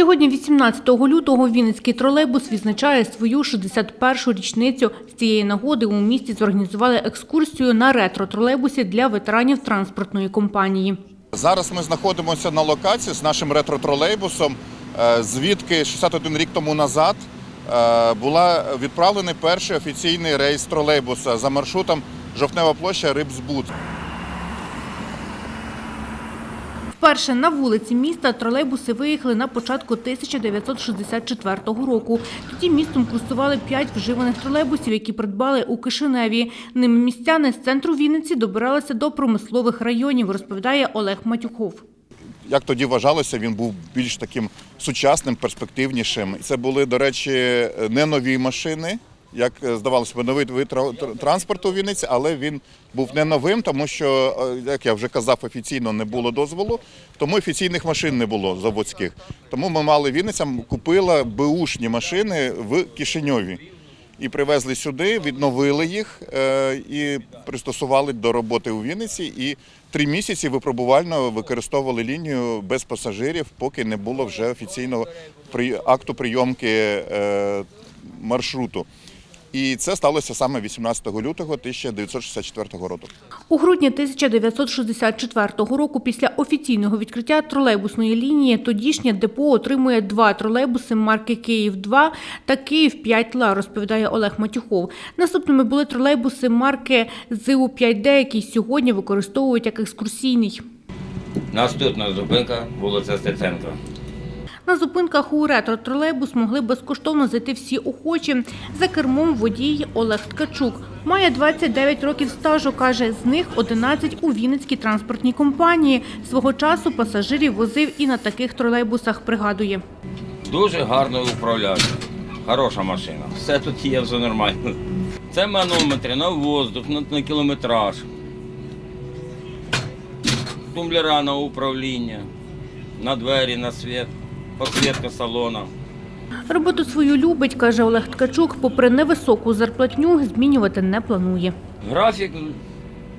Сьогодні, 18 лютого, Вінницький тролейбус відзначає свою 61-шу річницю. З цієї нагоди у місті зорганізували екскурсію на ретро-тролейбусі для ветеранів транспортної компанії. Зараз ми знаходимося на локації з нашим ретро-тролейбусом, е, звідки 61 рік тому назад е, була відправлений перший офіційний рейс тролейбуса за маршрутом Жовтнева площа Рибсбуд. Вперше на вулиці міста тролейбуси виїхали на початку 1964 року. Тоді містом курсували п'ять вживаних тролейбусів, які придбали у Кишиневі. Ними містяни з центру Вінниці добиралися до промислових районів, розповідає Олег Матюхов. Як тоді вважалося, він був більш таким сучасним, перспективнішим. Це були, до речі, не нові машини. Як е, здавалося б, новий вид транспорту у Вінниці, але він був не новим, тому що, е, як я вже казав, офіційно не було дозволу, тому офіційних машин не було заводських. Тому ми мали Вінниця купила беушні машини в Кишиньові. І привезли сюди, відновили їх е, і пристосували до роботи у Вінниці. І три місяці випробувально використовували лінію без пасажирів, поки не було вже офіційного акту прийомки маршруту. І це сталося саме 18 лютого 1964 року. У грудні 1964 року після офіційного відкриття тролейбусної лінії тодішнє депо отримує два тролейбуси марки «Київ-2» та «Київ-5 Ла», розповідає Олег Матюхов. Наступними були тролейбуси марки ЗУ-5Д, який сьогодні використовують як екскурсійний. Наступна зупинка вулиця Стеценка. На зупинках у ретро-тролейбус могли безкоштовно зайти всі охочі. За кермом водій Олег Ткачук. Має 29 років стажу, каже, з них 11 у Вінницькій транспортній компанії. Свого часу пасажирів возив і на таких тролейбусах, пригадує. Дуже гарно управляє. Хороша машина. Все тут є, все нормально. Це манометри на воздух, на, кілометраж. Тумблера на управління, на двері, на світ, підсвітка салона. Роботу свою любить, каже Олег Ткачук, попри невисоку зарплатню, змінювати не планує. Графік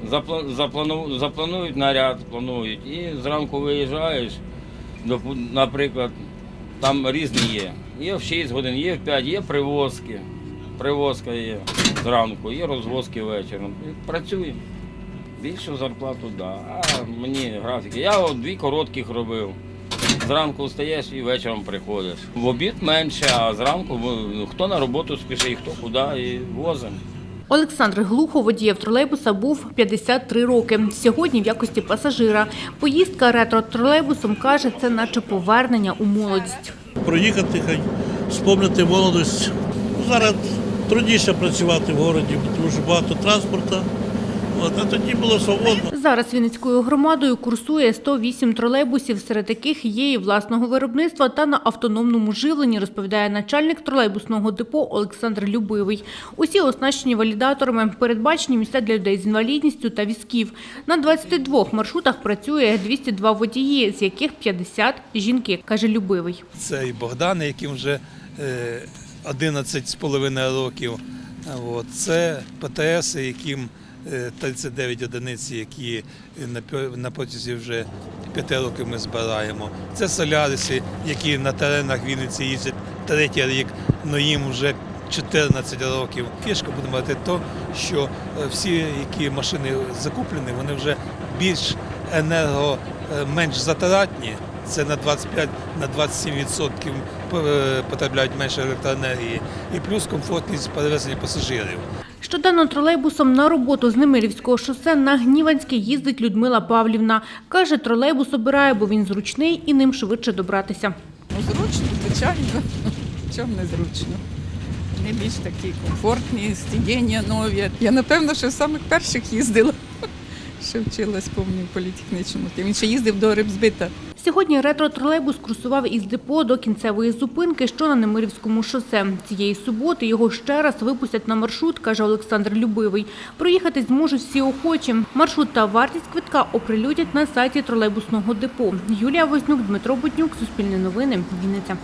заплану- запланують наряд, планують. І зранку виїжджаєш, наприклад, там різні є. Є в 6 годин, є в 5, є привозки. Привозка є зранку, є розвозки вечором. Працюємо. Більшу зарплату, так. Да. А мені графіки. Я от дві коротких робив. Зранку встаєш і вечором приходиш. В обід менше, а зранку ну, хто на роботу спішить, хто куди і возимо. Олександр Глухо, водієв тролейбуса, був 53 роки. Сьогодні в якості пасажира. Поїздка ретро-тролейбусом, каже, це наче повернення у молодість. проїхати, хай спомнити молодість. Зараз трудніше працювати в городі, тому що багато транспорту. А тоді було свободно. Зараз Вінницькою громадою курсує 108 тролейбусів, серед яких є і власного виробництва та на автономному живленні, розповідає начальник тролейбусного депо Олександр Любивий. Усі оснащені валідаторами, передбачені місця для людей з інвалідністю та візків. На 22 маршрутах працює 202 водії, з яких 50 – жінки, каже Любивий. Це і Богдан, яким вже е, 11 з половиною років. Це ПТС, яким е, 39 одиниць, які на, протязі вже 5 років ми збираємо. Це соляриси, які на теренах Вінниці їздять третій рік, але їм вже 14 років. Фішка будемо говорити то, що е, всі, які машини закуплені, вони вже більш енерго е, менш затратні. Це на 25 на 27% е, потребляють менше електроенергії, і плюс комфортність перевезення пасажирів. Щоденно тролейбусом на роботу з Немирівського шосе на Гніванське їздить Людмила Павлівна. Каже, тролейбус обирає, бо він зручний і ним швидше добратися. Ну, зручно, звичайно. Чому не зручно? Вони більш такі комфортні, сидіння нові. Я, напевно, що з самих перших їздила. Ще вчилась, в політехнічному. Він ще їздив до Рибзбита. Сьогодні ретро-тролейбус курсував із депо до кінцевої зупинки, що на Немирівському шосе. Цієї суботи його ще раз випустять на маршрут, каже Олександр Любивий. Проїхати зможуть всі охочі. Маршрут та вартість квитка оприлюдять на сайті тролейбусного депо. Юлія Вознюк, Дмитро Буднюк, Суспільне новини, Вінниця.